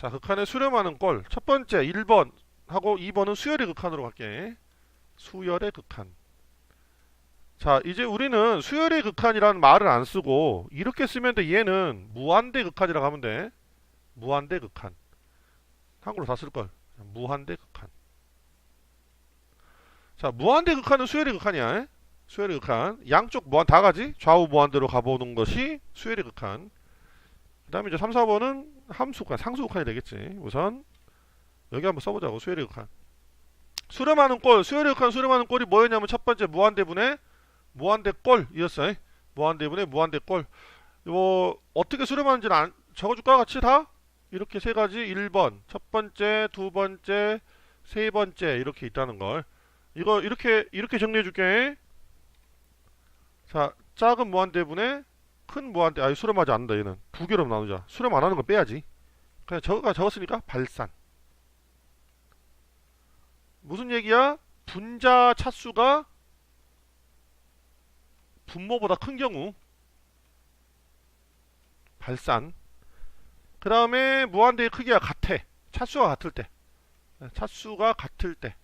자, 극한에 수렴하는 꼴. 첫 번째 1번 하고 2번은 수열의 극한으로 갈게. 수열의 극한. 자, 이제 우리는 수열의 극한이라는 말을 안 쓰고 이렇게 쓰면 돼. 얘는 무한대 극한이라고 하면 돼. 무한대 극한. 한글로 다 쓸 걸. 무한대 극한. 자, 무한대 극한은 수열의 극한이야. 수열의 극한. 양쪽 무한 다 가지. 좌우 무한대로 가보는 것이 수열의 극한. 그 다음에 이제 3, 4번은 함수 극한, 상수 극한이 되겠지. 우선 여기 한번 써보자고. 수열의 극한. 수렴하는 꼴, 수열의 극한 수렴하는 꼴이 뭐였냐면 첫 번째 무한대분의 무한대 꼴이었어요. 무한대분의 무한대 꼴. 이거 어떻게 수렴하는지는 안, 적어줄까 같이 다? 이렇게 세 가지 1번, 첫 번째, 두 번째, 세 번째 이렇게 있다는 걸. 이거 이렇게 이렇게 정리해 줄게. 자, 작은 무한대분의 큰 무한대. 아, 수렴하지 않는다 얘는. 두 개로 나누자. 수렴 안 하는 거 빼야지. 그냥 저거가 적었으니까 발산. 무슨 얘기야? 분자 차수가 분모보다 큰 경우 발산. 그 다음에 무한대의 크기가 같아. 차수가 같을 때. 차수가 같을 때.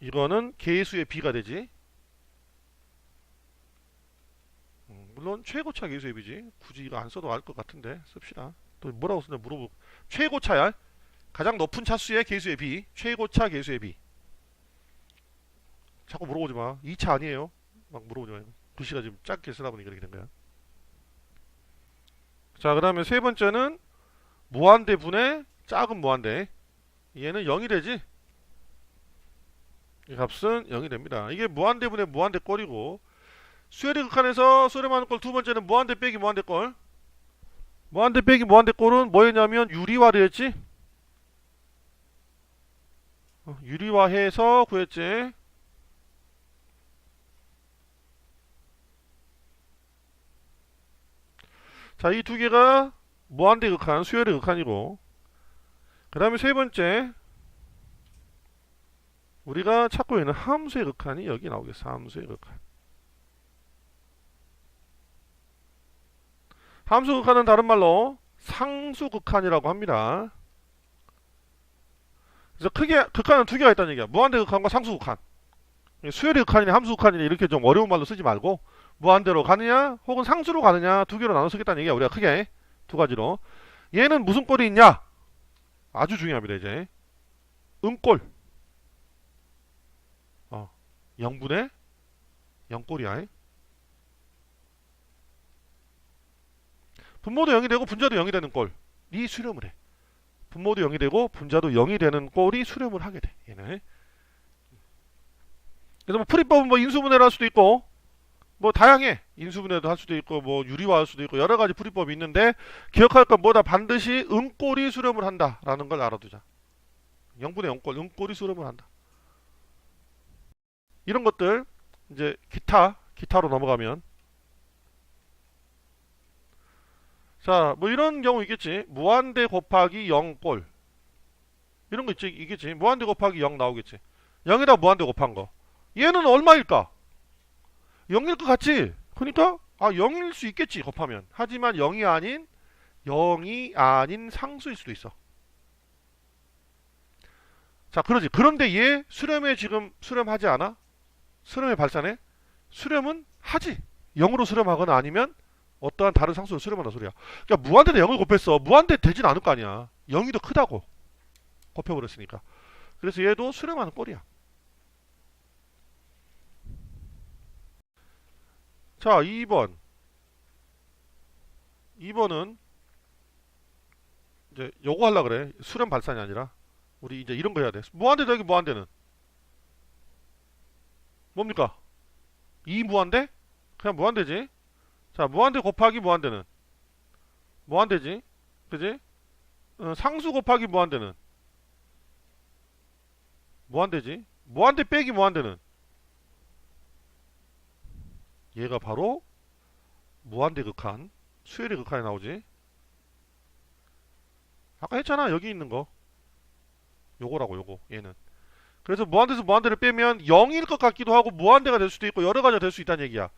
이거는 개수의 비가 되지. 음, 물론 최고차 비지. 굳이 이거 안 써도 알 것 같은데 씁시다. 또 뭐라고 쓰냐 물어보. 최고차야. 가장 높은 차수의 개수의 비. 최고차 개수의 비. 자꾸 물어보지 마. 2차 아니에요. 막 물어보지 마. 글씨가 지금 짧게 쓰다 보니까 이렇게 된 거야. 자, 그 다음에 세 번째는 무한대 분의 작은 무한대. 얘는 0이 되지? 이 값은 0이 됩니다. 이게 무한대 분의 무한대 꼴이고 수열의 극한에서 수렴하는 꼴두 번째는 무한대 빼기 무한대 꼴. 무한대 빼기 무한대 꼴은 뭐였냐면 유리화를 했지? 어, 유리화해서 구했지. 자, 이 두 개가 무한대 극한, 수열의 극한이고, 그 다음에 세 번째, 우리가 찾고 있는 함수의 극한이 여기 나오겠어. 함수의 극한. 함수 극한은 다른 말로 상수 극한이라고 합니다. 그래서 크게 극한은 두 개가 있다는 얘기야. 무한대 극한과 상수 극한. 수열의 극한이나 함수 극한이나 이렇게 좀 어려운 말로 쓰지 말고 무한대로 가느냐 혹은 상수로 가느냐 두 개로 나눠 쓰겠다는 얘기야. 우리가 크게 두 가지로. 얘는 무슨 꼴이 있냐? 아주 중요합니다. 이제 음꼴. 어, 0분의 0꼴이야. 분모도 0이 되고 분자도 0이 되는 꼴. 이 수렴을 해. 분모도 0이 되고 분자도 0이 되는 꼴이 수렴을 하게 돼. 얘는. 그래서 뭐 풀이법은 뭐 인수분해를 할 수도 있고 뭐 다양해. 인수분해도 할 수도 있고 뭐 유리화 할 수도 있고 여러 가지 풀이법이 있는데 기억할 건 뭐다 반드시 음꼴이 수렴을 한다라는 걸 알아두자. 0분의 0꼴 음꼴이 수렴을 한다. 이런 것들 이제 기타 기타로 넘어가면 자, 뭐 이런 경우 있겠지. 무한대 곱하기 0꼴. 이런 거 있지, 있겠지. 무한대 곱하기 0 나오겠지. 0에다 무한대 곱한 거. 얘는 얼마일까? 0일 것 같지? 그러니까 아 0일 수 있겠지 곱하면. 하지만 0이 아닌 0이 아닌 상수일 수도 있어. 자, 그러지. 그런데 얘 수렴에 지금 수렴하지 않아? 수렴에 발산해? 수렴은 하지. 0으로 수렴하거나 아니면 어떠한 다른 상수로 수렴한다 소리야. 그러니까 무한대에 0을 곱했어. 무한대 되진 않을 거 아니야. 0이 더 크다고. 곱해버렸으니까. 그래서 얘도 수렴하는 꼴이야. 자, 2번. 2번은 이제 요거 하려 그래. 수렴 발산이 아니라 우리 이제 이런 거 해야 돼. 무한대 더하기 무한대는 뭡니까? 2 무한대? 그냥 무한대지. 자, 무한대 곱하기 무한대는 무한대지. 그지? 어, 상수 곱하기 무한대는 무한대지. 무한대 빼기 무한대는 얘가 바로 무한대 극한, 수열의 극한에 나오지. 아까 했잖아. 여기 있는 거. 요거라고 요거. 얘는. 그래서 무한대에서 무한대를 빼면 0일 것 같기도 하고 무한대가 될 수도 있고 여러 가지가 될 수 있다는 얘기야.